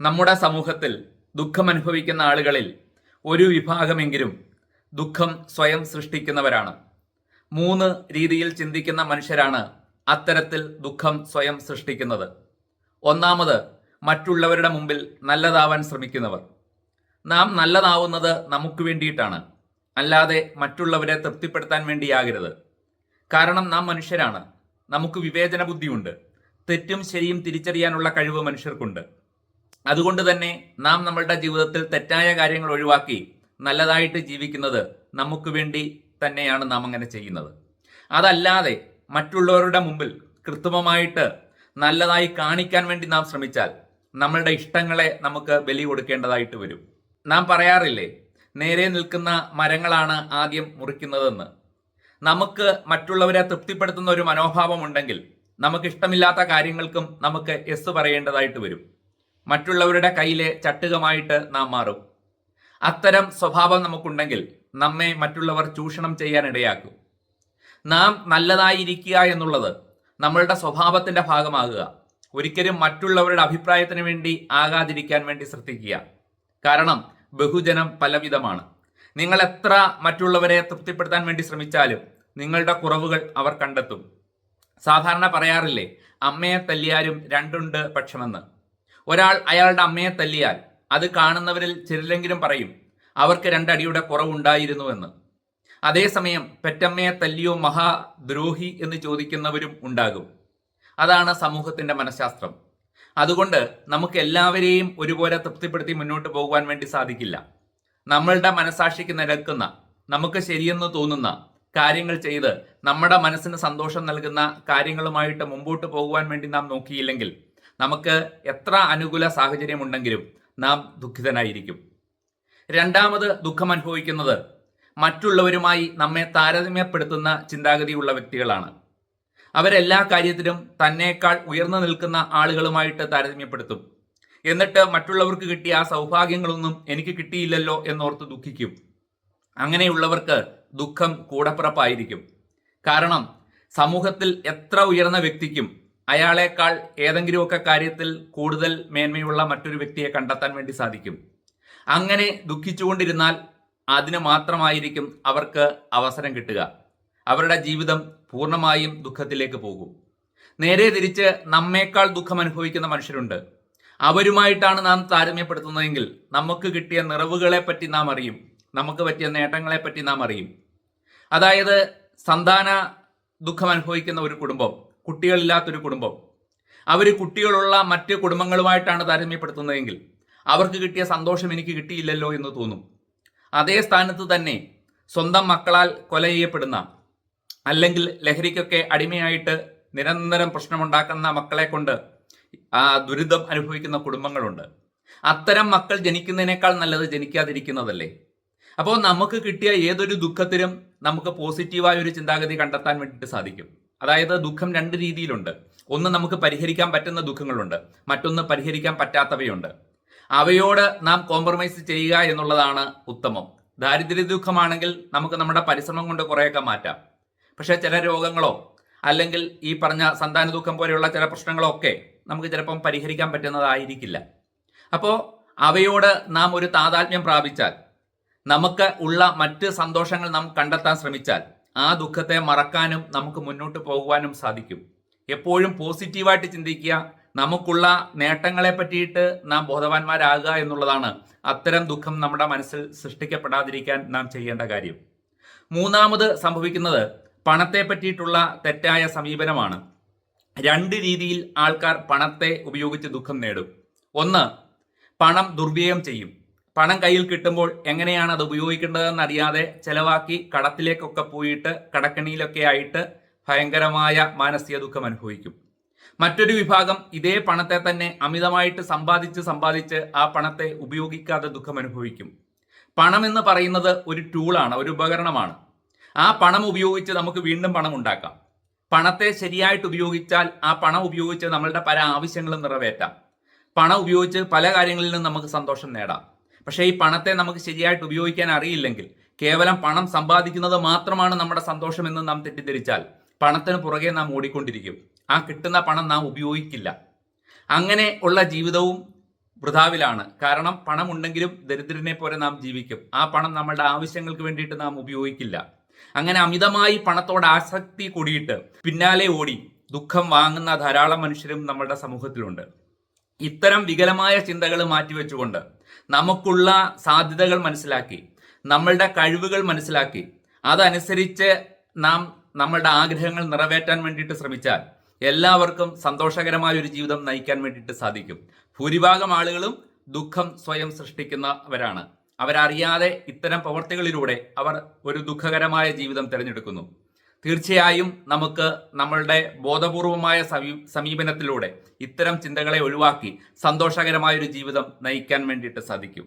നമ്മുടെ സമൂഹത്തിൽ ദുഃഖം അനുഭവിക്കുന്ന ആളുകളിൽ ഒരു വിഭാഗമെങ്കിലും ദുഃഖം സ്വയം സൃഷ്ടിക്കുന്നവരാണ്. മൂന്ന് രീതിയിൽ ചിന്തിക്കുന്ന മനുഷ്യരാണ് അത്തരത്തിൽ ദുഃഖം സ്വയം സൃഷ്ടിക്കുന്നത്. ഒന്നാമത് മറ്റുള്ളവരുടെ മുമ്പിൽ നല്ലതാവാൻ ശ്രമിക്കുന്നവർ. നാം നല്ലതാവുന്നത് നമുക്ക് വേണ്ടിയിട്ടാണ്. അല്ലാതെ മറ്റുള്ളവരെ തൃപ്തിപ്പെടുത്താൻ വേണ്ടിയാകരുത്. കാരണം നാം മനുഷ്യരാണ്. നമുക്ക് വിവേചന ബുദ്ധിയുണ്ട്. തെറ്റും ശരിയും തിരിച്ചറിയാനുള്ള കഴിവ് മനുഷ്യർക്കുണ്ട്. അതുകൊണ്ട് തന്നെ നാം നമ്മളുടെ ജീവിതത്തിൽ തെറ്റായ കാര്യങ്ങൾ ഒഴിവാക്കി നല്ലതായിട്ട് ജീവിക്കുന്നത് നമുക്ക് വേണ്ടി തന്നെയാണ് നാം അങ്ങനെ ചെയ്യുന്നത്. അതല്ലാതെ മറ്റുള്ളവരുടെ മുമ്പിൽ കൃത്രിമമായിട്ട് നല്ലതായി കാണിക്കാൻ വേണ്ടി നാം ശ്രമിച്ചാൽ നമ്മളുടെ ഇഷ്ടങ്ങളെ നമുക്ക് ബലി കൊടുക്കേണ്ടതായിട്ട് വരും. നാം പറയാറില്ലേ നേരെ നിൽക്കുന്ന മരങ്ങളാണ് ആദ്യം മുറിക്കുന്നതെന്ന്. നമുക്ക് മറ്റുള്ളവരെ തൃപ്തിപ്പെടുത്തുന്ന ഒരു മനോഭാവം ഉണ്ടെങ്കിൽ നമുക്ക് ഇഷ്ടമില്ലാത്ത കാര്യങ്ങൾക്കും നമുക്ക് എസ് പറയേണ്ടതായിട്ട് വരും. മറ്റുള്ളവരുടെ കയ്യിലെ ചട്ടുകമായിട്ട് നാം മാറും. അത്തരം സ്വഭാവം നമുക്കുണ്ടെങ്കിൽ നമ്മെ മറ്റുള്ളവർ ചൂഷണം ചെയ്യാൻ ഇടയാക്കും നാം നല്ലതായിരിക്കുക എന്നുള്ളത് നമ്മളുടെ സ്വഭാവത്തിന്റെ ഭാഗമാകുക. ഒരിക്കലും മറ്റുള്ളവരുടെ അഭിപ്രായത്തിന് വേണ്ടി ആകാതിരിക്കാൻ വേണ്ടി ശ്രദ്ധിക്കുക. കാരണം ബഹുജനം പലവിധമാണ്. നിങ്ങൾ എത്ര മറ്റുള്ളവരെ തൃപ്തിപ്പെടുത്താൻ വേണ്ടി ശ്രമിച്ചാലും നിങ്ങളുടെ കുറവുകൾ അവർ കണ്ടെത്തും. സാധാരണ പറയാറില്ലേ അമ്മയെ തല്ലിയാലും രണ്ടുണ്ട് പക്ഷമെന്ന്. ഒരാൾ അയാളുടെ അമ്മയെ തല്ലിയാൽ അത് കാണുന്നവരിൽ ചിലരെങ്കിലും പറയും അവർക്ക് രണ്ടടിയുടെ കുറവുണ്ടായിരുന്നുവെന്ന്. അതേസമയം പെറ്റമ്മയെ തല്ലിയോ മഹാദ്രോഹി എന്ന് ചോദിക്കുന്നവരും ഉണ്ടാകും. അതാണ് സമൂഹത്തിന്റെ മനഃശാസ്ത്രം. അതുകൊണ്ട് നമുക്ക് എല്ലാവരെയും ഒരുപോലെ തൃപ്തിപ്പെടുത്തി മുന്നോട്ട് പോകുവാൻ വേണ്ടി സാധിക്കില്ല. നമ്മളുടെ മനസാക്ഷിക്ക് നിരക്കുന്ന നമുക്ക് ശരിയെന്ന് തോന്നുന്ന കാര്യങ്ങൾ ചെയ്ത് നമ്മുടെ മനസ്സിന് സന്തോഷം നൽകുന്ന കാര്യങ്ങളുമായിട്ട് മുമ്പോട്ട് പോകുവാൻ വേണ്ടി നാം നോക്കിയില്ലെങ്കിൽ നമുക്ക് എത്ര അനുകൂല സാഹചര്യം ഉണ്ടെങ്കിലും നാം ദുഃഖിതനായിരിക്കും. രണ്ടാമത് ദുഃഖം അനുഭവിക്കുന്നത് മറ്റുള്ളവരുമായി നമ്മെ താരതമ്യപ്പെടുത്തുന്ന ചിന്താഗതിയുള്ള വ്യക്തികളാണ്. അവരെല്ലാ കാര്യത്തിലും തന്നേക്കാൾ ഉയർന്നു നിൽക്കുന്ന ആളുകളുമായിട്ട് താരതമ്യപ്പെടുത്തും. എന്നിട്ട് മറ്റുള്ളവർക്ക് കിട്ടിയ ആ സൗഭാഗ്യങ്ങളൊന്നും എനിക്ക് കിട്ടിയില്ലല്ലോ എന്നോർത്ത് ദുഃഖിക്കും. അങ്ങനെയുള്ളവർക്ക് ദുഃഖം കൂടപ്പിറപ്പായിരിക്കും. കാരണം സമൂഹത്തിൽ എത്ര ഉയർന്ന വ്യക്തിക്കും അയാളെക്കാൾ ഏതെങ്കിലുമൊക്കെ കാര്യത്തിൽ കൂടുതൽ മേന്മയുള്ള മറ്റൊരു വ്യക്തിയെ കണ്ടെത്താൻ വേണ്ടി സാധിക്കും. അങ്ങനെ ദുഃഖിച്ചുകൊണ്ടിരുന്നാൽ അതിന് മാത്രമായിരിക്കും അവർക്ക് അവസരം കിട്ടുക. അവരുടെ ജീവിതം പൂർണമായും ദുഃഖത്തിലേക്ക് പോകും. നേരെ തിരിച്ച് നമ്മേക്കാൾ ദുഃഖം അനുഭവിക്കുന്ന മനുഷ്യരുണ്ട്. അവരുമായിട്ടാണ് നാം താരതമ്യപ്പെടുത്തുന്നതെങ്കിൽ നമുക്ക് കിട്ടിയ നിറവുകളെ പറ്റി നാം അറിയും. നമുക്ക് പറ്റിയ നേട്ടങ്ങളെ പറ്റി നാം അറിയും. അതായത് സന്താന ദുഃഖം അനുഭവിക്കുന്ന ഒരു കുടുംബം കുട്ടികളില്ലാത്തൊരു കുടുംബം. അവർ കുട്ടികളുള്ള മറ്റ് കുടുംബങ്ങളുമായിട്ടാണ് താരതമ്യപ്പെടുത്തുന്നതെങ്കിൽ അവർക്ക് കിട്ടിയ സന്തോഷം എനിക്ക് കിട്ടിയില്ലല്ലോ എന്ന് തോന്നും. അതേ സ്ഥാനത്ത് തന്നെ സ്വന്തം മക്കളാൽ കൊല ചെയ്യപ്പെടുന്ന അല്ലെങ്കിൽ ലഹരിക്കൊക്കെ അടിമയായിട്ട് നിരന്തരം പ്രശ്നമുണ്ടാക്കുന്ന മക്കളെ കൊണ്ട് ദുരിതം അനുഭവിക്കുന്ന കുടുംബങ്ങളുണ്ട്. അത്തരം മക്കൾ ജനിക്കുന്നതിനേക്കാൾ നല്ലത് ജനിക്കാതിരിക്കുന്നതല്ലേ? അപ്പോൾ നമുക്ക് കിട്ടിയ ഏതൊരു ദുഃഖത്തിലും നമുക്ക് പോസിറ്റീവായ ഒരു ചിന്താഗതി കണ്ടെത്താൻ വേണ്ടിയിട്ട് സാധിക്കും. അതായത് ദുഃഖം രണ്ട് രീതിയിലുണ്ട്. ഒന്ന് നമുക്ക് പരിഹരിക്കാൻ പറ്റുന്ന ദുഃഖങ്ങളുണ്ട്. മറ്റൊന്ന് പരിഹരിക്കാൻ പറ്റാത്തവയുണ്ട്. അവയോട് നാം കോംപ്രമൈസ് ചെയ്യുക എന്നുള്ളതാണ് ഉത്തമം. ദാരിദ്ര്യ ദുഃഖമാണെങ്കിൽ നമുക്ക് നമ്മുടെ പരിശ്രമം കൊണ്ട് കുറേയൊക്കെ മാറ്റാം. പക്ഷേ ചില രോഗങ്ങളോ അല്ലെങ്കിൽ ഈ പറഞ്ഞ സന്താന ദുഃഖം പോലെയുള്ള ചില പ്രശ്നങ്ങളോ ഒക്കെ നമുക്ക് ചിലപ്പം പരിഹരിക്കാൻ പറ്റുന്നതായിരിക്കില്ല. അപ്പോൾ അവയോട് നാം ഒരു താതാത്മ്യം പ്രാപിച്ചാൽ നമുക്ക് ഉള്ള മറ്റ് സന്തോഷങ്ങൾ നാം കണ്ടെത്താൻ ശ്രമിച്ചാൽ ആ ദുഃഖത്തെ മറക്കാനും നമുക്ക് മുന്നോട്ട് പോകുവാനും സാധിക്കും. എപ്പോഴും പോസിറ്റീവായിട്ട് ചിന്തിക്കുക നമുക്കുള്ള നേട്ടങ്ങളെ പറ്റിയിട്ട് നാം ബോധവാന്മാരാകുക എന്നുള്ളതാണ് അത്തരം ദുഃഖം നമ്മുടെ മനസ്സിൽ സൃഷ്ടിക്കപ്പെടാതിരിക്കാൻ നാം ചെയ്യേണ്ട കാര്യം. മൂന്നാമത് സംഭവിക്കുന്നത് പണത്തെ പറ്റിയിട്ടുള്ള തെറ്റായ സമീപനമാണ്. രണ്ട് രീതിയിൽ ആൾക്കാർ പണത്തെ ഉപയോഗിച്ച് ദുഃഖം നേടും. ഒന്ന് പണം ദുർവ്യയം ചെയ്യും. പണം കയ്യിൽ കിട്ടുമ്പോൾ എങ്ങനെയാണ് അത് ഉപയോഗിക്കേണ്ടതെന്ന് അറിയാതെ ചെലവാക്കി കടത്തിലേക്കൊക്കെ പോയിട്ട് കടക്കണിയിലൊക്കെ ആയിട്ട് ഭയങ്കരമായ മാനസിക ദുഃഖം അനുഭവിക്കും. മറ്റൊരു വിഭാഗം ഇതേ പണത്തെ തന്നെ അമിതമായിട്ട് സമ്പാദിച്ച് സമ്പാദിച്ച് ആ പണത്തെ ഉപയോഗിക്കാതെ ദുഃഖം അനുഭവിക്കും. പണം എന്ന് പറയുന്നത് ഒരു ടൂളാണ് ഒരു ഉപകരണമാണ്. ആ പണം ഉപയോഗിച്ച് നമുക്ക് വീണ്ടും പണം ഉണ്ടാക്കാം. പണത്തെ ശരിയായിട്ട് ഉപയോഗിച്ചാൽ ആ പണം ഉപയോഗിച്ച് നമ്മളുടെ പല ആവശ്യങ്ങളും നിറവേറ്റാം. പണം ഉപയോഗിച്ച് പല കാര്യങ്ങളിൽ നിന്നും നമുക്ക് സന്തോഷം നേടാം. പക്ഷേ ഈ പണത്തെ നമുക്ക് ശരിയായിട്ട് ഉപയോഗിക്കാൻ അറിയില്ലെങ്കിൽ കേവലം പണം സമ്പാദിക്കുന്നത് മാത്രമാണ് നമ്മുടെ സന്തോഷമെന്ന് നാം തെറ്റിദ്ധരിച്ചാൽ പണത്തിന് പുറകെ നാം ഓടിക്കൊണ്ടിരിക്കും. ആ കിട്ടുന്ന പണം നാം ഉപയോഗിക്കില്ല. അങ്ങനെ ഉള്ള ജീവിതവും വൃഥാവിലാണ്. കാരണം പണം ഉണ്ടെങ്കിലും ദരിദ്രനെ പോലെ നാം ജീവിക്കും. ആ പണം നമ്മളുടെ ആവശ്യങ്ങൾക്ക് വേണ്ടിയിട്ട് നാം ഉപയോഗിക്കില്ല. അങ്ങനെ അമിതമായി പണത്തോട് ആസക്തി കൂടിയിട്ട് പിന്നാലെ ഓടി ദുഃഖം വാങ്ങുന്ന ധാരാളം മനുഷ്യരും നമ്മളുടെ സമൂഹത്തിലുണ്ട്. ഇത്തരം വികലമായ ചിന്തകൾ മാറ്റിവെച്ചുകൊണ്ട് നമുക്കുള്ള സാധ്യതകൾ മനസ്സിലാക്കി നമ്മളുടെ കഴിവുകൾ മനസ്സിലാക്കി അതനുസരിച്ച് നാം നമ്മളുടെ ആഗ്രഹങ്ങൾ നിറവേറ്റാൻ വേണ്ടിയിട്ട് ശ്രമിച്ചാൽ എല്ലാവർക്കും സന്തോഷകരമായ ഒരു ജീവിതം നയിക്കാൻ വേണ്ടിയിട്ട് സാധിക്കും. ഭൂരിഭാഗം ആളുകളും ദുഃഖം സ്വയം സൃഷ്ടിക്കുന്നവരാണ്. അവരറിയാതെ ഇത്തരം പ്രവർത്തികളിലൂടെ അവർ ഒരു ദുഃഖകരമായ ജീവിതം തിരഞ്ഞെടുക്കുന്നു. തീർച്ചയായും നമുക്ക് നമ്മളുടെ ബോധപൂർവമായ സമീപനത്തിലൂടെ ഇത്തരം ചിന്തകളെ ഒഴിവാക്കി സന്തോഷകരമായ ഒരു ജീവിതം നയിക്കാൻ വേണ്ടിയിട്ട് സാധിക്കും.